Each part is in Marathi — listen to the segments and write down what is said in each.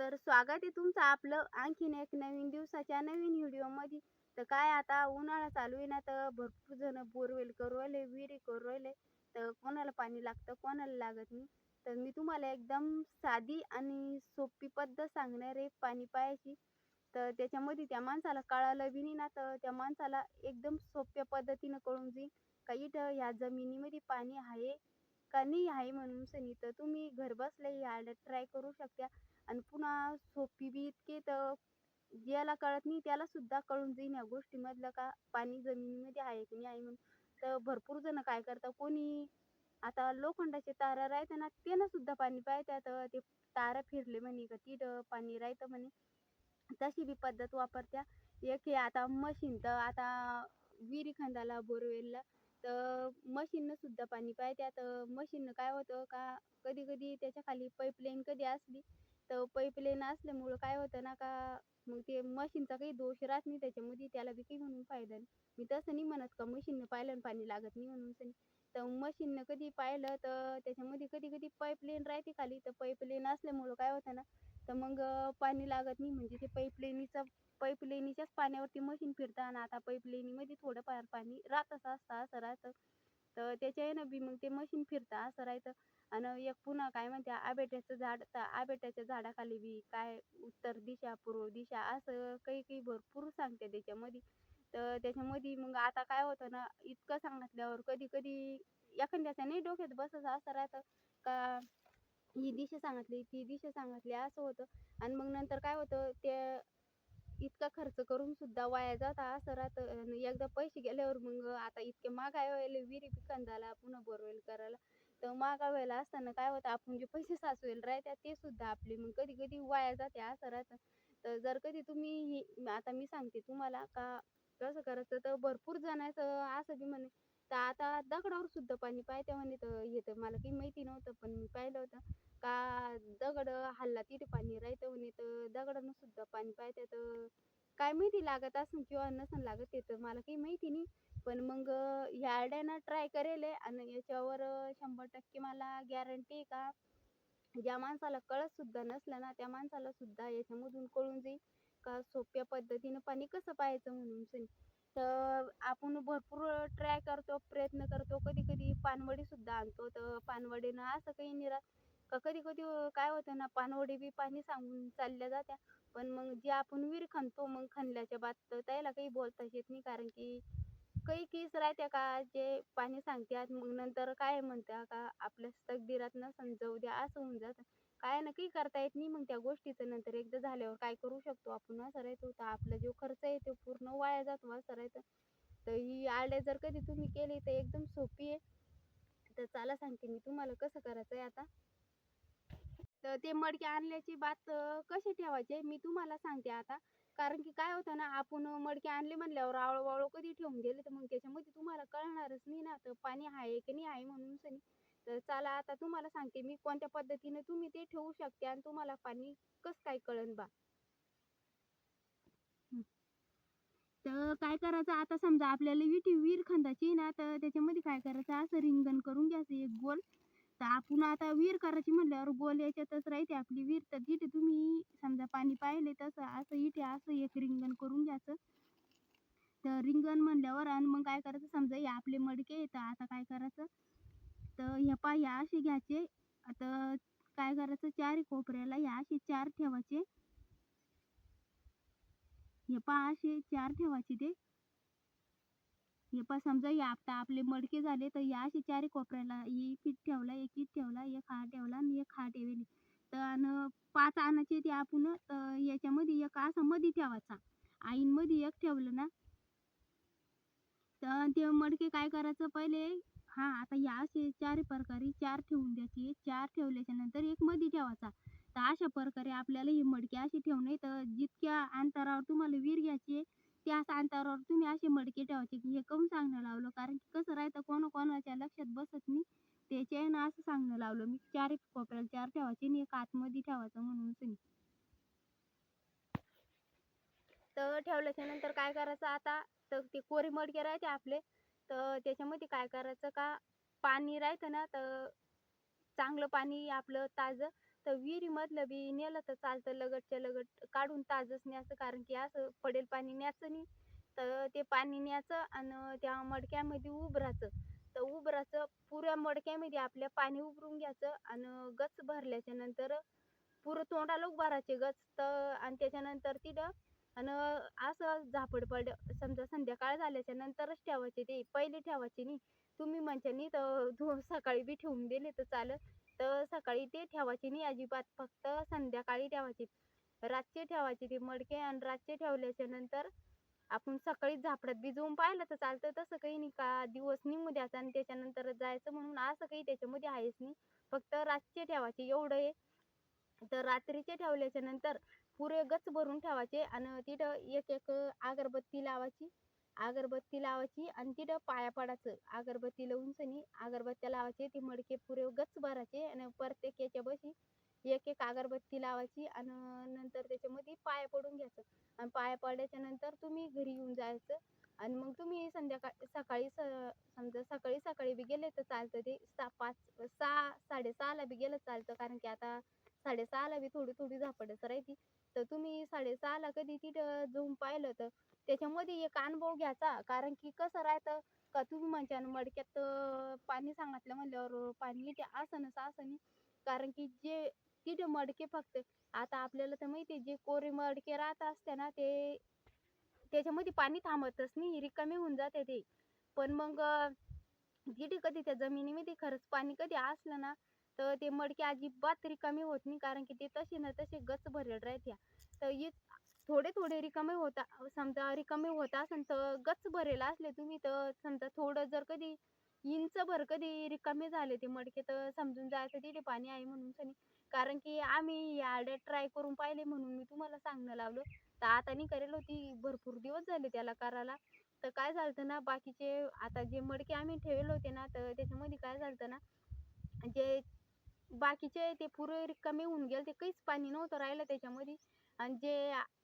तर स्वागत आहे तुमचं आपलं आणखीन एक नवीन दिवसाच्या नवीन व्हिडिओमध्ये. तर काय आता उन्हाळा चालू आहे ना तर भरपूर जण बोरवेल करू राहिले विहिरी करू राहिले. तर कोणाला पाणी लागतं कोणाला लागत नाही. तर मी तुम्हाला एकदम साधी आणि सोपी पद्धत सांगणार आहे पाणी पाहायची तर त्याच्यामध्ये त्या माणसाला कळालं बी नाही ना तर त्या माणसाला एकदम सोप्या पद्धतीनं कळून जाईल का इथं ह्या जमिनीमध्ये पाणी आहे का नाही आहे म्हणून सनी. तर तुम्ही घर बसल्या ही आयडिया ट्राय करू शकता. आणि पुन्हा सोपी बी इतके तर ज्याला कळत नाही त्याला सुद्धा कळून जाईन या गोष्टीमधलं का पाणी जमिनीमध्ये आहे की नाही म्हणून. तर भरपूर जण काय करतात कोणी आता लोखंडाचे तारा राहते ना त्यानं सुद्धा पाणी पाहतात ते तारा फिरले म्हणे का तिथं पाणी राहतं म्हणे. तशी बी पद्धत वापरत्या. एक हे आता मशीन तर आता विहिरी खंदाला बोरवेलला तर मशीननं सुद्धा पाणी पाहत्यात मशीननं काय होतं का कधी कधी त्याच्याखाली पाईपलाईन कधी असली तर पाईपलाईन असल्यामुळं काय होतं ना का मग ते मशीनचा काही दोष राहत नाही त्याच्यामध्ये त्याला बी काही म्हणून फायदा नाही. मी तसं नाही म्हणत का मशीननं पाहिलं आणि पाणी लागत नाही म्हणून सनी तर मशीननं कधी पाहिलं तर त्याच्यामध्ये कधी कधी पाईपलाईन राहते खाली तर पाईपलाईन असल्यामुळं काय होतं ना तर मग पाणी लागत नाही. म्हणजे ते पाईपलाईनीचा पाईपलाईनीच्याच पाण्यावरती मशीन फिरतं आणि आता पाईपलाईनीमध्ये थोडंफार पाणी राहतच असतं असं राहतं. तर त्याच्यानं बी मग ते मशीन फिरतं असं राहतं. आणि एक पुन्हा काय म्हणते आबेट्याचं झाड तर आबेट्याच्या झाडाखाली बी काय उत्तर दिशा पूर्व दिशा असं काही काही भरपूर सांगते त्याच्यामध्ये. तर त्याच्यामध्ये मग आता काय होतं ना इतकं सांगितल्यावर कधी कधी एखाद्याच्या नाही डोक्यात बसत असं राहतं का ही दिशा सांगितली ती दिशा सांगितली असं होतं. आणि मग नंतर काय होतं ते इतका खर्च करून सुद्धा वाया जाता. असं राहतं आणि एकदा पैसे गेल्यावर मग आता इतके महागाय व्हायला विहिरी पिकांदाला पुन्हा बोरवेल करायला. तर महागाई व्हायला असताना काय होतं आपण जे पैसे साचवेल राहत्या ते सुद्धा आपले. मग कधी कधी वाया जाते असं राहतं तर जर कधी तुम्ही आता मी सांगते तुम्हाला का कसं करायचं तर भरपूर जणांचं असं बी म्हणे तर आता दगडावर सुद्धा पाणी पाहते म्हणे. तर हे तर मला काही माहिती नव्हतं पण मी पाहिलं होतं. का दगड हल्ला तिथे पाणी राहतं म्हणे तर दगडानं सुद्धा पाणी पाहते तर काय माहिती लागत असेल किंवा नसेल लागत ते तर मला काही माहिती नाही. पण मग ह्या ट्राय करेल आणि याच्यावर शंभर टक्के मला गॅरंटी आहे का? ज्या माणसाला कळत सुद्धा नसलं ना त्या माणसाला सुद्धा याच्यामधून कळून जाईल का सोप्या पद्धतीनं पाणी कसं पाहायचं म्हणून तर आपण भरपूर ट्राय करतो प्रयत्न करतो. कधी कधी पानवडी सुद्धा आणतो. तर पानवडीनं असं काही निरा का कधी कधी काय होतं ना पानवडी बी पाणी सांगून चालल्या जात्या. पण मग जे आपण विहीर खणतो मग खणल्याच्या बाद तर त्याला काही बोलताच येत नाही. कारण की काही केस राहत्या का जे पाणी सांगतात मग नंतर काय म्हणत्या का आपल्या तकदिरात नसन जाऊ द्या असं होऊन जातं. काय ना काही करता येत नाही मग त्या गोष्टीचं. नंतर एकदा झाल्यावर काय करू शकतो आपण? असं राहतो. तर आपला जो खर्च आहे तो पूर्ण वाया जातो असं राहतं. तर ही आड्या जर कधी तुम्ही केली तर एकदम सोपी आहे. तर चला सांगते मी तुम्हाला कसं करायचं आहे आता. तर ते मडके आणल्याची बात कशी ठेवायचे मी तुम्हाला सांगते आता. कारण की काय होतं ना आपण मडके आणले म्हणल्यावर आवळू वाळू कधी ठेवून गेले तर मग त्याच्यामध्ये तुम्हाला कळणारच नाही ना तर पाणी आहे की नाही आहे म्हणून सनी तर चला आता तुम्हाला सांगते मी कोणत्या पद्धतीने तुम्ही ते ठेवू शकते आणि तुम्हाला पाणी कसं काय कळन बा. तर काय करायचं आता समजा आपल्याला विटी विहीर खंदाची ना तर त्याच्यामध्ये काय करायचं? असं रिंगण करून घ्यायचं एक गोल. तर आपण आता विहीर करायची म्हणल्यावर गोल याच्यातच राहते आपली विहीर. तर तिथे तुम्ही समजा पाणी पाहिले तसं असं इथे असं एक रिंगण करून घ्यायचं. तर रिंगण म्हणल्यावर आणि मग काय करायचं? समजा हे आपले मडके तर आता काय करायचं? तर ह्या पा ह्या असे घ्यायचे. आता काय करायचं? चार कोपऱ्याला ह्या असे चार ठेवायचे. हे पा असे चार ठेवायचे ते. हे पण समजा या आता आपले मडके झाले तर या असे चार कोपऱ्याला एक पीठ ठेवला एक पीठ ठेवला एक हा ठेवला आणि एक हा ठेवली. तर आणि पाच आणायचे ते आपण याच्यामध्ये एक असा मध्ये ठेवायचा. आईंमध्ये एक ठेवलं ना. तर ते मडके काय करायचं पहिले हा आता या असे चार प्रकारे चार ठेवून द्यायचे. चार ठेवल्याच्या नंतर एक मध्ये ठेवायचा. तर अशा प्रकारे आपल्याला हे मडके असे ठेवणे तर जितक्या अंतरावर तुम्हाला विहीर घ्यायची त्या अंतरावर तुम्ही असे मडके ठेवायचे की हे कम सांगणं लावलं? कारण की कसं राहतं कोणा कोणाच्या लक्षात बसत नाही. ना असं सांगणं लावलं. मी चार कोपऱ्याला चार ठेवायचे आणि एक आतमध्ये ठेवायचं म्हणून तुम्ही. तर ठेवल्याच्या नंतर काय करायचं आता? तर ते कोरे मडके राहते आपले. तर त्याच्यामध्ये काय करायचं का? पाणी राहतं ना तर चांगलं पाणी आपलं ताजं. तर विहिरीमधलं बी नेलं तर चालतं लगटच्या लगट काढून ताजच न्यायचं. कारण की असं पडेल पाणी न्यायचं नाही. तर ते पाणी न्यायचं आणि त्या मडक्यामध्ये उभराचं तर उभराचं पुऱ्या मडक्यामध्ये आपल्या पाणी उभरून घ्यायचं आणि गच भरल्याच्या नंतर पुरं तोंडाला उभारायचे गच तर आणि त्याच्यानंतर तिथं आणि असं झापड पड समजा संध्याकाळ झाल्याच्या नंतरच ठेवायचे ते. पहिले ठेवायचे नाही. तुम्ही म्हणच्या नाही तर धु सकाळी बी ठेवून दिले तर चालत तर सकाळी ते ठेवायचे नाही अजिबात फक्त संध्याकाळी ठेवायचे. रातचे ठेवायचे ते मडके आणि रातचे ठेवल्याच्या नंतर आपण सकाळी झापडात भिजवून पाहिलं तर चालतं. तसं काही नाही का दिवस निघू द्यायचा आणि त्याच्यानंतर जायचं म्हणून असं काही त्याच्यामध्ये आहेच नाही. फक्त रातचे ठेवायचे एवढं. आहे तर रात्रीचे ठेवल्याच्या नंतर पुरे गच भरून ठेवायचे आणि तिथं एक एक अगरबत्ती लावायची. अगरबत्ती लावायची आणि तिथं पाया पडायचं. अगरबत्ती लावून सनी अगरबत्त्या लावायचे ते मडके पुरे गच भरायचे आणि प्रत्येक याच्या बशी एक एक अगरबत्ती लावायची आणि नंतर त्याच्यामध्ये पाया पडून घ्यायचं. आणि पाया पडल्याच्या नंतर तुम्ही घरी येऊन जायचं आणि मग तुम्ही संध्याकाळ सकाळी स समजा सकाळी सकाळी बी गेले तर चालतं ते सहा पाच सहा साडेसहाला बी गेलं चालतं. कारण की आता साडेसहाला बी थोडी थोडी झापडच राहते तर तुम्ही साडेसहाला कधी तिथं जाऊन पाहिलं तर त्याच्यामध्ये एक अनुभव घ्यायचा. कारण की कसं राहतं का तुम्ही म्हणता ना मडक्यात पाणी सांगितलं म्हणल्यावर पाणी येते असं नसं असं नाही. कारण की जे तिथे मडके फक्त. आता आपल्याला तर माहिती जे कोरे मडके राहत असते ना ते त्याच्यामध्ये पाणी थांबतच नाही रिकामी होऊन जाते ते. पण मग तिथे कधी त्या जमिनीमध्ये खरंच पाणी कधी असलं ना तर ते मडके अजिबात रिकामी होत नाही. कारण की ते तसे ना तसे गच भरेल राहत्या. तर थोडे थोडे रिकामे होता समजा रिकामे होता असेल तर गच भरेला असले तुम्ही तर. समजा थोडं जर कधी इंच भर कधी रिकामे झाले ते मडके तर समजून जायचं तिथे पाणी आहे म्हणून सनी. कारण की आम्ही या ट्राय करून पाहिले म्हणून मी तुम्हाला सांगणं लावलं. तर आता नाही करेल होती भरपूर दिवस झाले त्याला करायला. तर काय झालं ना बाकीचे आता जे मडके आम्ही ठेवले होते ना तर त्याच्यामध्ये काय झालं ना जे बाकीचे ते पुरे रिकामे होऊन गेले ते काहीच पाणी नव्हतं राहिलं त्याच्यामध्ये. आणि जे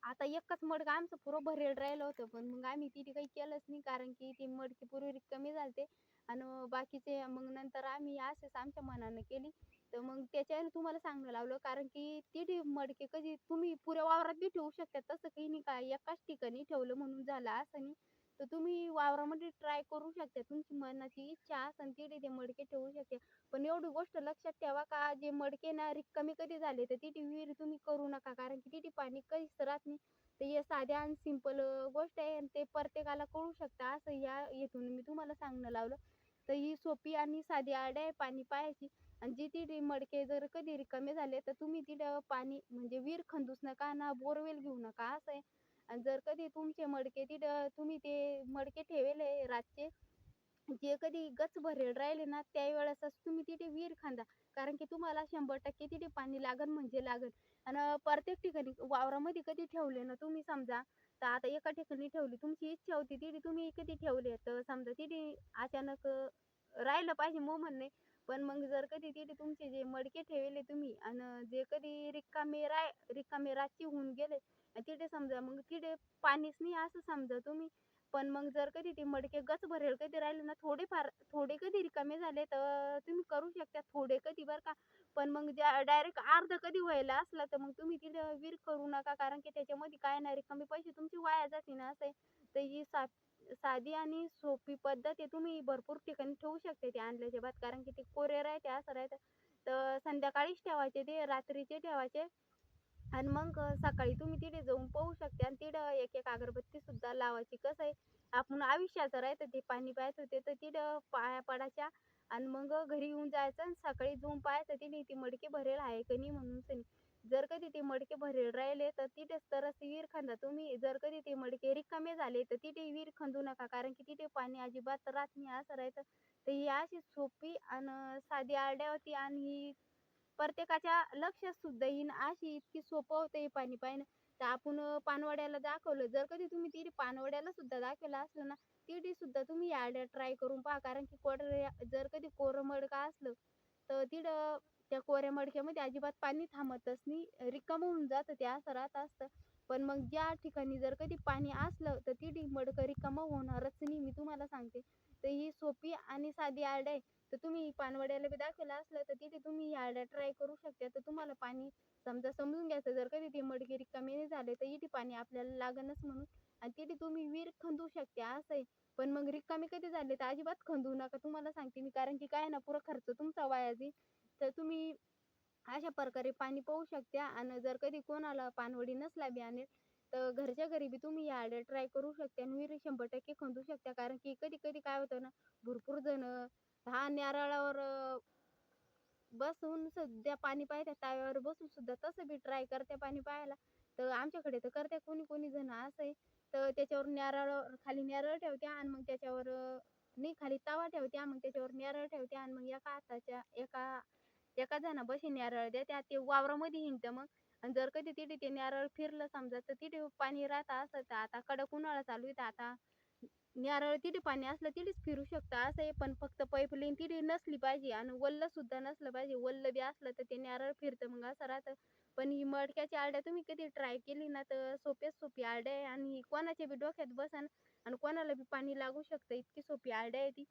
आता एकच मडकं आमचं पुरं भरेल राहिलं होतं पण मग आम्ही तिथे काही केलंच नाही कारण की ती मडकी पूर्वी कमी झालते. आणि बाकीचे मग नंतर आम्ही असेच आमच्या मनानं केली. तर मग त्याच्याने तुम्हाला सांगणं लावलं कारण की तिथे मडके कधी तुम्ही पुऱ्या वावरात बी ठेवू शकता तसं काही नाही का एकाच ठिकाणी ठेवलं म्हणून झालं असं नाही. तर तुम्ही वावरामध्ये ट्राय करू शकता. तुमची मनाची इच्छा असेल तिथे ते मडके ठेवू शकता. पण एवढी गोष्ट लक्षात ठेवा का जे मडके ना रिकामी कधी झाले तर तिथे विहीर तुम्ही करू नका. कारण की तिथे पाणी कधीच राहत नाही. तर हे साध्या आणि सिंपल गोष्ट आहे आणि ते प्रत्येकाला कळू शकता. असं या येथून मी तुम्हाला सांगणं लावलं. तर ही सोपी आणि साधी आड आहे पाणी पाहायची. आणि जी तिथे मडके जर कधी रिकामे झाले तर तुम्ही तिथं पाणी म्हणजे विहीर खंदूच नका ना बोरवेल घेऊ नका. असं आहे. आणि जर कधी तुमचे मडके तिथं तुम्ही ते मडके ठेवले रातचे जे कधी गच भरेल राहिले ना त्यावेळेसच तुम्ही तिथे विहीर खांदा. कारण की तुम्हाला शंभर टक्के तिथे पाणी लागन म्हणजे लागन. आणि प्रत्येक ठिकाणी वावरामध्ये कधी ठेवले ना तुम्ही समजा तर आता एका ठिकाणी ठेवली तुमची इच्छा होती तिथे तुम्ही कधी ठेवले तर समजा तिथे अचानक राहिलं पाहिजे मग म्हणणे. पण मग जर कधी तिथे तुमचे जे मडके ठेवले तुम्ही आणि जे कधी रिकामे राय रिकामे रातची होऊन गेले तिथे समजा मग तिथे पाणीच नाही असं समजा तुम्ही. पण मग जर कधी ते मडके गच भरेल कधी राहिले ना थोडेफार थोडे कधी रिकामे झाले तर तुम्ही करू शकता थोडे कधी बरं का. पण मग ज्या डायरेक्ट अर्ध कधी व्हायला असला तर मग तुम्ही तिथं विहीर करू नका कारण की त्याच्यामध्ये काय नाही रिकामे पैसे तुमचे वाया जाते ना असं आहे. तर ही सा साधी आणि सोपी पद्धत आहे तुम्ही भरपूर ठिकाणी ठेवू शकते ते आणल्याच्या बाद. कारण की ते कोरे राहते असं राहतं. तर संध्याकाळीच ठेवायचे ते रात्रीचे ठेवायचे. आणि मग सकाळी तुम्ही तिथे जाऊन पाहू शकता आणि तिथं एक एक अगरबत्ती सुद्धा लावायची. कसं आहे आपण आयुष्याचं राहतं ते पाणी प्यायचं होते तर तिथं पाया पडायच्या आणि मग घरी येऊन जायचं आणि सकाळी जाऊन पाहायचं तिने ती मडके भरेल आहे का नाही म्हणून सनी. जर कधी ते मडके भरेल राहिले तर तिथेच तरच विहीर खंदा तुम्ही जर कधी ते मडके रिकामे झाले तर तिथे विहीर खंदू नका कारण की तिथे पाणी अजिबात राहत नाही असं राहतं. तर ही अशी सोपी आणि साधी आरड्या होती आणि ही प्रत्येकाच्या लक्षात सुद्धा येईन. अशी इतकी सोपं होतं हे पाणी पाहिजे तर आपण पानवड्याला दाखवलं. जर कधी तुम्ही तिरी पानवड्याला सुद्धा दाखवलं असलं ना तिथे सुद्धा तुम्ही आयडिया ट्राय करून पहा. कारण की कोरड्या जर कधी कोरं मडका असलं तर तिथं त्या कोऱ्या मडक्यामध्ये अजिबात पाणी थांबतच नाही. रिकामं होऊन जातं ते असं राहत असतं. पण मग ज्या ठिकाणी जर कधी पाणी असलं तर तिथे मडकं रिकामं होणारच नाही मी तुम्हाला सांगते. तर ही सोपी आणि साधी आयडिया आहे. तर तुम्ही पानवड्याला बी दाखवलं असलं तर तिथे तुम्ही ही आयडिया ट्राय करू शकता. तर तुम्हाला पाणी समजा समजून घ्यायचं जर कधी ते मडके रिकामे नाही झाले तर इथे पाणी आपल्याला लागणच म्हणून. आणि तिथे तुम्ही विहीर खंदू शकता असं आहे. पण मग रिकामी कधी झाले तर अजिबात खंदू नका. तुम्हाला सांगते मी कारण की काय आहे ना पुरा खर्च तुमचा वाया जाईल. तर तुम्ही अशा प्रकारे पाणी पाहू शकता. आणि जर कधी कोणाला पाणवडी नसला बी आणेल तर घरच्या घरी बी तुम्ही या आयडिया ट्राय करू शकता आणि विहिरी शंभर टक्के खंदू शकता. कारण की कधी कधी काय होतं ना भरपूर जण हा नारळावर बसून सध्या पाणी पाहत्या ताव्यावर बसून सुद्धा तसं बी ट्राय करते पाणी पाहायला. तर आमच्याकडे तर करते कोणी कोणी जण असं आहे तर त्याच्यावर नारळावर खाली नारळ ठेवत्या आणि मग त्याच्यावर नाही खाली तवा ठेवत्या मग त्याच्यावर नारळ ठेवत्या आणि मग एका हाताच्या एका एका जण बशी नारळ देत्या ते वावरामध्ये हिंडतं मग. आणि जर कधी तिथे ते नारळ फिरलं समजा तर तिथे पाणी राहतं असं तर आता कडक उन्हाळा चालू आहे आता नारळ तिथे पाणी असलं तिथेच फिरू शकतं. असं आहे पण फक्त पाईपलाईन तिथे नसली पाहिजे आणि वल्ल सुद्धा नसलं पाहिजे. वल्ल बी असलं तर ते नारळ फिरतं मग असं राहतं. पण ही मडक्याची आरड्या तुम्ही कधी ट्राय केली ना तर सोप्यात सोपी आरड्या आहे आणि कोणाच्या बी डोक्यात बसन आणि कोणाला बी पाणी लागू शकतं इतकी सोपी आरड्या आहे ती.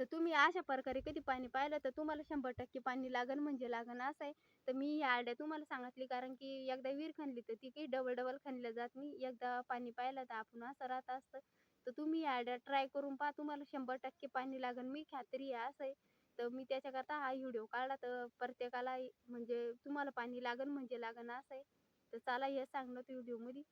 तर तुम्ही अशा प्रकारे कधी पाणी पाहिलं तर तुम्हाला शंभर टक्के पाणी लागन म्हणजे लागन असं आहे. तर मी ही आयडिया तुम्हाला सांगितली कारण की एकदा विहीर खणली तर ती काही डबल डबल खणल्या जात नाही. एकदा पाणी पाहिलं तर आपण असं राहत असतं. तर तुम्ही आयडिया ट्राय करून पहा. तुम्हाला शंभर टक्के पाणी लागन मी खात्री आहे असं आहे. तर मी त्याच्याकरता हा व्हिडिओ काढला तर प्रत्येकाला म्हणजे तुम्हाला पाणी लागन म्हणजे लागन असं आहे. तर चला हे सांगणं व्हिडिओमध्ये